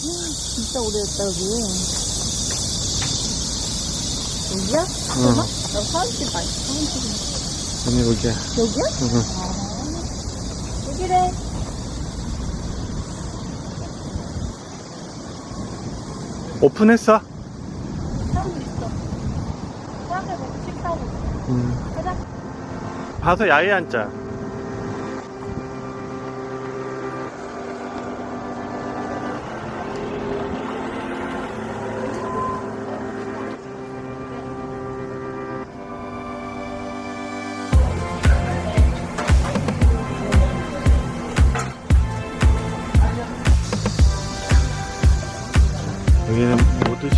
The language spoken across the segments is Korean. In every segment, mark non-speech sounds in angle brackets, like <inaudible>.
진짜 오래됐다, 여기. 여기야? 응. 나 사원집 아니, 사원집이. 아니, 여기야. 여기야? 응. 아, 여기래. 오픈했어? 사람들 있어. 사람들 보고 식사하고. 응. 가자. 봐서 야외 앉자.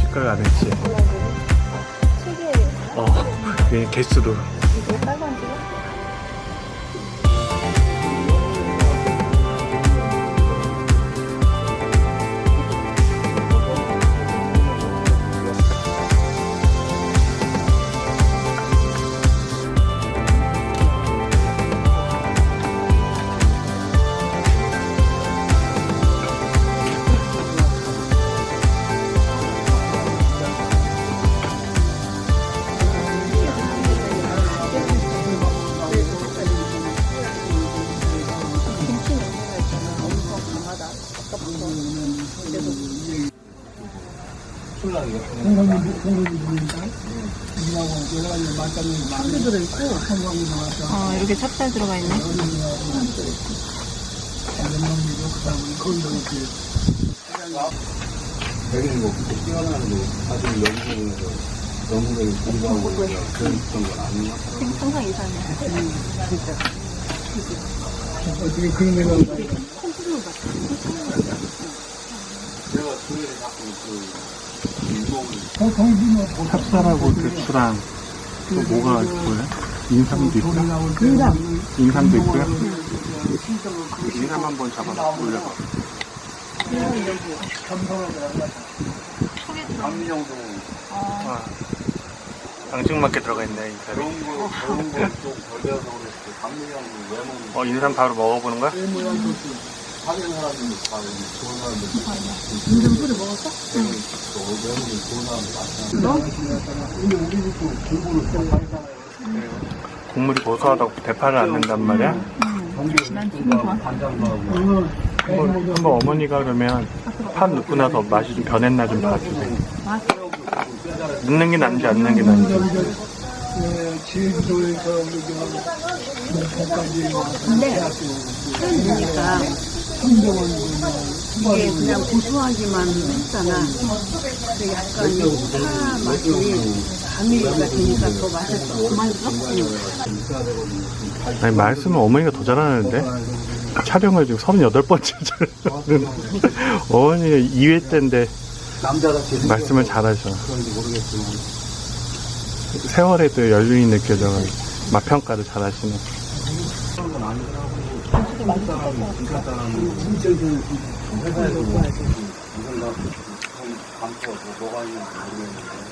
식가를 안 했지. 어, 여기 개수도. 아, 이렇게 찹쌀 들어가 있네. 여기는 뭐 그렇게 뛰어나는 거 사실 영국에서 영국에 공부하고 그런 건 아니야. 항상 이상해. 어떻게 그런 찹쌀하고 대추랑 또 뭐가 있고요? 인삼도 있고 인상 인삼도 있고요? 인삼 한번 잡아서 올려봐. 아, 앙증맞게 들어가 있네 인삼이 그런 거 그런 거좀 걸려서 그랬어. 강민영도 왜 먹는 어 인삼 바로 먹어보는 거야? 사는 사람이 다 여기 좋은 사람들 인삼 뿌리 먹었어? 응. 외국인 좋은 사람들 많잖아. 근데 우리 집도 공부를 좀 하잖아요. 국물이 고소하다고 대파를 안 넣는단 말이야? 난 지금 좋아. 한번, 한번 어머니가 그러면 팥 넣고 나서 맛이 좀 변했나 좀 봐주세요. 넣는 게 나은지 안 넣는 게 나은지. 제주도에서 여기 목포까지 근데 그러니까 이게 그냥 고소하기만 했잖아. 근데 약간 파 맛이 가미가 되니까 더 맛있어. 맛있어? 아니 말씀을 어머니가 더 잘하는데 촬영을 지금 38번째 잘하는 어머니가 2회 때인데 말씀을 잘하셔. 세월에도 연륜이 느껴져가지고 맛 평가를 잘하시네 회사에서 뭐, 나, 뭐, 있는지 모르겠는데.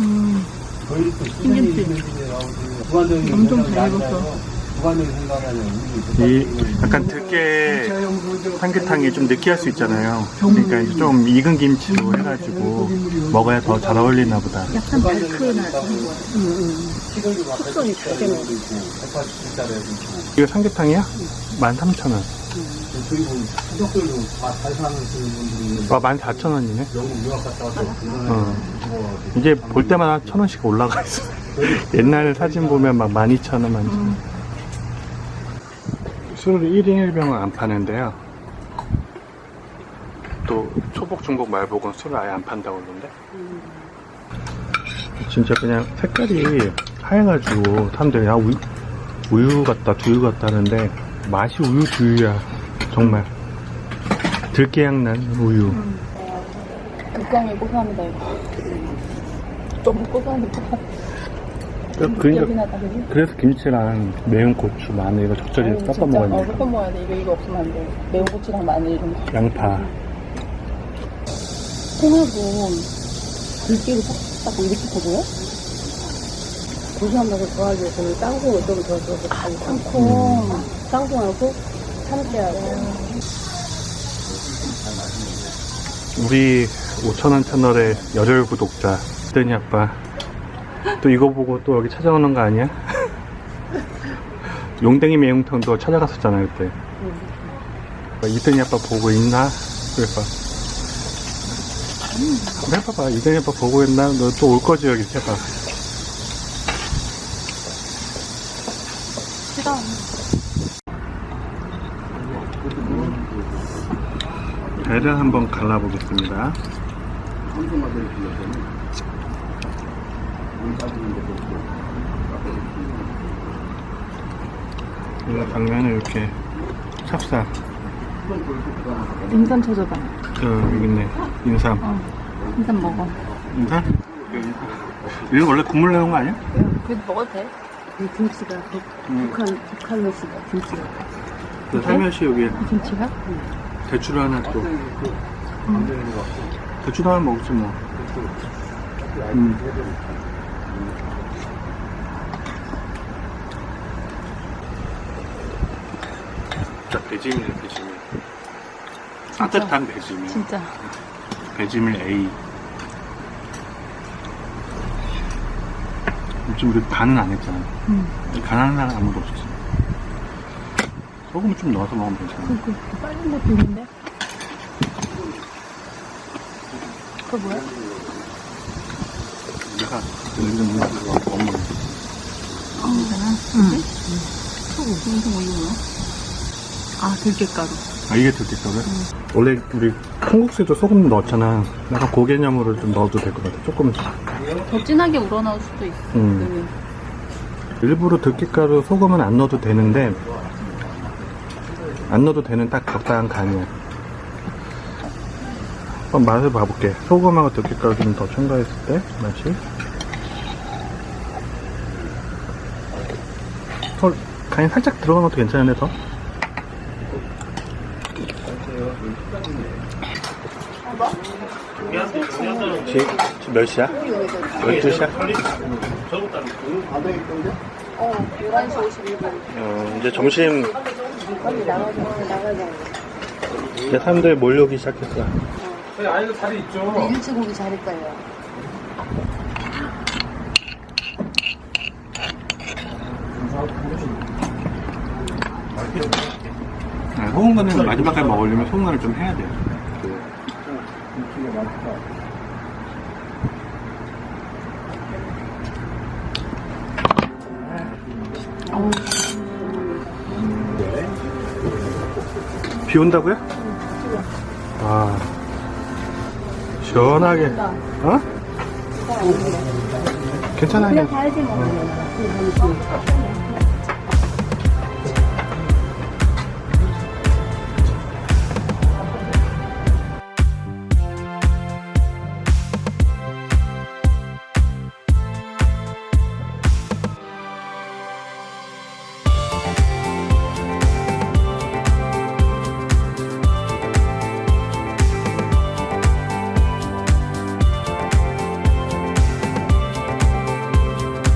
음, 저희 또 있는 나오지. 엄청 잘 익었어. 생각이 아니라 이 약간 들깨 삼계탕이 좀 느끼할 수 있잖아요. 그러니까 이제 좀 익은 김치로 해가지고 먹어야 더 잘 어울리나 보다. 약간 달큰한. 시골도 막 180짜리도 있고, 180짜리도 있고. 이거 삼계탕이야? 13,000원. 그리고 가족들도 다잘 사는 분들이 있는데, 와 14,000원이네? 영국 유학 갔다 와서 그전에 어. 뭐, 이제 볼 때마다 1,000원씩 올라가 있어. <laughs> 옛날 사진 보면 막 12,000원, 12,000원 술을 1인 1병을 안 파는데요 또 초복, 중복, 말복은 술을 아예 안 판다고 그러는데 진짜 그냥 색깔이 하얘가지고 사람들이 아 우유, 우유 같다 두유 같다 하는데 맛이 우유 두유야 정말 들깨향 난 우유 극강의 고소합니다, 이거. 너무 고소하니까. 그러니까? 그래서 김치랑 매운 고추, 마늘 이거 적절히 섞어 진짜. 어, 먹었네. 섞어 먹어야 돼. 이거, 이거 없으면 안 돼. 매운 고추랑 마늘 이런 거. 양파. 콩하고 들깨를 싹 닦고 이렇게 먹어요? 고소한 맛을 더하기 위해서는 땅콩을 좀더 줘서 땅콩, 땅콩하고 참깨하고 우리 5천원 채널의 열혈 구독자 이든이 아빠 또 이거 보고 또 여기 찾아오는 거 아니야? <laughs> 용댕이 매운탕도 찾아갔었잖아 그때 이든이 아빠 보고 있나? 그래서 한번 해봐봐 이든이 아빠 보고 있나? 너 또 올 거지 여기 해봐 싫어. 배를 한번 갈라보겠습니다 이거 당면을 이렇게 찹쌀 인삼 쳐줘봐. 그 여기 있네 인삼 인삼 먹어. 인삼? 이거 원래 국물 내는 거 아니야? 그래도 먹어도 돼. 이 김치가 북- 북한, 북한로시가 김치가. 그 살며시 여기 김치가? 대추를 하나 또 대추도 하나 먹지 뭐 음. 자 배지밀 배지밀 따뜻한 배지밀 진짜. 배지밀 A 요즘 우리 간은 안 했잖아 응. 간하는 사람 아무도 없었어 소금 좀 넣어서 먹으면 괜찮아 그, 그, 그 빨간 것도 있는데? 그거 뭐야? 응. 무슨 거 이거 뭐야? 아, 들깨가루. 아 이게 들깨가루야? 원래 우리 콩국수에도 소금 넣었잖아 약간 그 개념으로 좀 넣어도 될 것 같아 조금씩 더 진하게 우러나올 수도 있어. 음. 일부러 들깨가루 소금은 안 넣어도 되는데 안 넣어도 되는 딱 적당한 간이야 한번 맛을 봐볼게 소금하고 들깨가루 좀 더 첨가했을 때 맛이 어, 간이 살짝 들어간 것도 괜찮은데 더? 지금, 지금 몇 시야? 12시야? 어, 11시 51분. 어, 이제 점심 빨리 나가자, 나가자. 이제 사람들이 몰려오기 시작했어. 일찍 오기 잘할 거예 요. 아, 소금간은 마지막까지 먹으려면 소금간을 좀 해야 돼요. 비 온다고요? 아, 시원하게. 어? 괜찮아. 가야지 뭐.